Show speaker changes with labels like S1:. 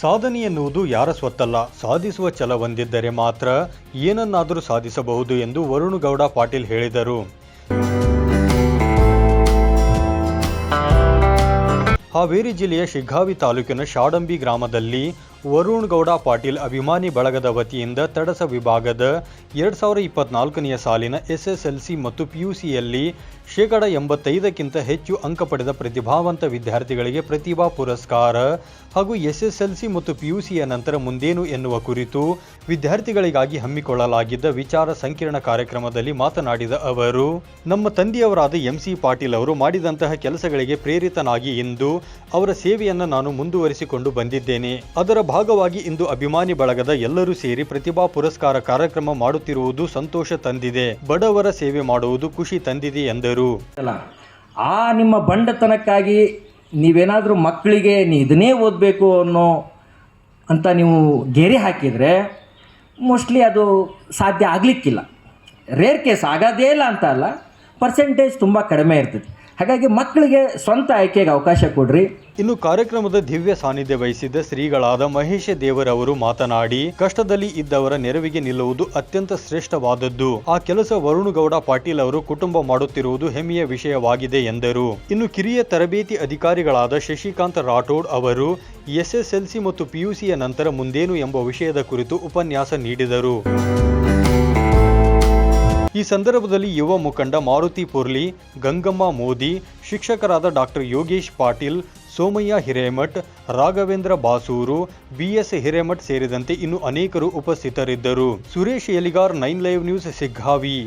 S1: ಸಾಧನೆ ಎನ್ನುವುದು ಯಾರ ಸ್ವತ್ತಲ್ಲ? ಸಾಧಿಸುವ ಛಲ ಹೊಂದಿದ್ದರೆ ಮಾತ್ರ ಏನನ್ನಾದರೂ ಸಾಧಿಸಬಹುದು ಎಂದು ವರುಣ್ ಗೌಡ ಪಾಟೀಲ್ ಹೇಳಿದರು. ಹಾವೇರಿ ಜಿಲ್ಲೆಯ ಶಿಗ್ಗಾವಿ ತಾಲೂಕಿನ ಶಾಡಂಬಿ ಗ್ರಾಮದಲ್ಲಿ ವರುಣ್ ಗೌಡ ಪಾಟೀಲ್ ಅಭಿಮಾನಿ ಬಳಗದ ವತಿಯಿಂದ ತಡಸ ವಿಭಾಗದ ಎರಡು ಸಾವಿರ ಇಪ್ಪತ್ನಾಲ್ಕನೆಯ ಸಾಲಿನ ಎಸ್ಎಸ್ಎಲ್ಸಿ ಮತ್ತು ಪಿಯುಸಿಯಲ್ಲಿ ಶೇಕಡ ಎಂಬತ್ತೈದಕ್ಕಿಂತ ಹೆಚ್ಚು ಅಂಕ ಪಡೆದ ಪ್ರತಿಭಾವಂತ ವಿದ್ಯಾರ್ಥಿಗಳಿಗೆ ಪ್ರತಿಭಾ ಪುರಸ್ಕಾರ ಹಾಗೂ ಎಸ್ಎಸ್ಎಲ್ಸಿ ಮತ್ತು ಪಿಯುಸಿಯ ನಂತರ ಮುಂದೇನು ಎನ್ನುವ ಕುರಿತು ವಿದ್ಯಾರ್ಥಿಗಳಿಗಾಗಿ ಹಮ್ಮಿಕೊಳ್ಳಲಾಗಿದ್ದ ವಿಚಾರ ಸಂಕಿರಣ ಕಾರ್ಯಕ್ರಮದಲ್ಲಿ ಮಾತನಾಡಿದ ಅವರು, ನಮ್ಮ ತಂದೆಯವರಾದ ಎಂಸಿ ಪಾಟೀಲ್ ಅವರು ಮಾಡಿದಂತಹ ಕೆಲಸಗಳಿಗೆ ಪ್ರೇರಿತನಾಗಿ ಇಂದು ಅವರ ಸೇವೆಯನ್ನು ನಾನು ಮುಂದುವರಿಸಿಕೊಂಡು ಬಂದಿದ್ದೇನೆ. ಅದರ ಭಾಗವಾಗಿ ಇಂದು ಅಭಿಮಾನಿ ಬಳಗದ ಎಲ್ಲರೂ ಸೇರಿ ಪ್ರತಿಭಾ ಪುರಸ್ಕಾರ ಕಾರ್ಯಕ್ರಮ ಮಾಡುತ್ತಿರುವುದು ಸಂತೋಷ ತಂದಿದೆ. ಬಡವರ ಸೇವೆ ಮಾಡುವುದು ಖುಷಿ ತಂದಿದೆ ಎಂದರು.
S2: ಆ ನಿಮ್ಮ ಬಂಡತನಕ್ಕಾಗಿ ನೀವೇನಾದರೂ ಮಕ್ಕಳಿಗೆ ನೀ ಇದನ್ನೇ ಓದಬೇಕು ಅನ್ನೋ ಅಂತ ನೀವು ಗೆರೆ ಹಾಕಿದರೆ ಮೋಸ್ಟ್ಲಿ ಅದು ಸಾಧ್ಯ ಆಗಲಿಕ್ಕಿಲ್ಲ. ರೇರ್ ಕೇಸ್ ಆಗೋದೇ ಇಲ್ಲ ಅಂತ ಅಲ್ಲ ಪರ್ಸೆಂಟೇಜ್ ತುಂಬ ಕಡಿಮೆ ಇರ್ತದೆ. ಹಾಗಾಗಿ ಮಕ್ಕಳಿಗೆ ಸ್ವಂತ ಆಯ್ಕೆಗೆ ಅವಕಾಶ ಕೊಡ್ರಿ.
S1: ಇನ್ನು ಕಾರ್ಯಕ್ರಮದ ದಿವ್ಯ ಸಾನ್ನಿಧ್ಯ ವಹಿಸಿದ್ದ ಶ್ರೀಗಳಾದ ಮಹೇಶ ದೇವರವರು ಮಾತನಾಡಿ, ಕಷ್ಟದಲ್ಲಿ ಇದ್ದವರ ನೆರವಿಗೆ ನಿಲ್ಲುವುದು ಅತ್ಯಂತ ಶ್ರೇಷ್ಠವಾದದ್ದು. ಆ ಕೆಲಸ ವರುಣಗೌಡ ಪಾಟೀಲ್ ಅವರು ಕುಟುಂಬ ಮಾಡುತ್ತಿರುವುದು ಹೆಮ್ಮೆಯ ವಿಷಯವಾಗಿದೆ ಎಂದರು. ಇನ್ನು ಕಿರಿಯ ತರಬೇತಿ ಅಧಿಕಾರಿಗಳಾದ ಶಶಿಕಾಂತ್ ರಾಠೋಡ್ ಅವರು ಎಸ್ಎಸ್ಎಲ್ಸಿ ಮತ್ತು ಪಿಯುಸಿಯ ನಂತರ ಮುಂದೇನು ಎಂಬ ವಿಷಯದ ಕುರಿತು ಉಪನ್ಯಾಸ ನೀಡಿದರು. ಈ ಸಂದರ್ಭದಲ್ಲಿ ಯುವ ಮುಖಂಡ ಮಾರುತಿ ಪುರ್ಲಿ, ಗಂಗಮ್ಮ ಮೋದಿ, ಶಿಕ್ಷಕರಾದ doctor Yogesh Patil, Somaiah Hiremath, Raghavendra Basur, B S Hiremath ಸೇರಿದಂತೆ ಇನ್ನು ಅನೇಕರು ಉಪಸ್ಥಿತರಿದ್ದರು. Suresh Eligar, nine live news, Shiggavi.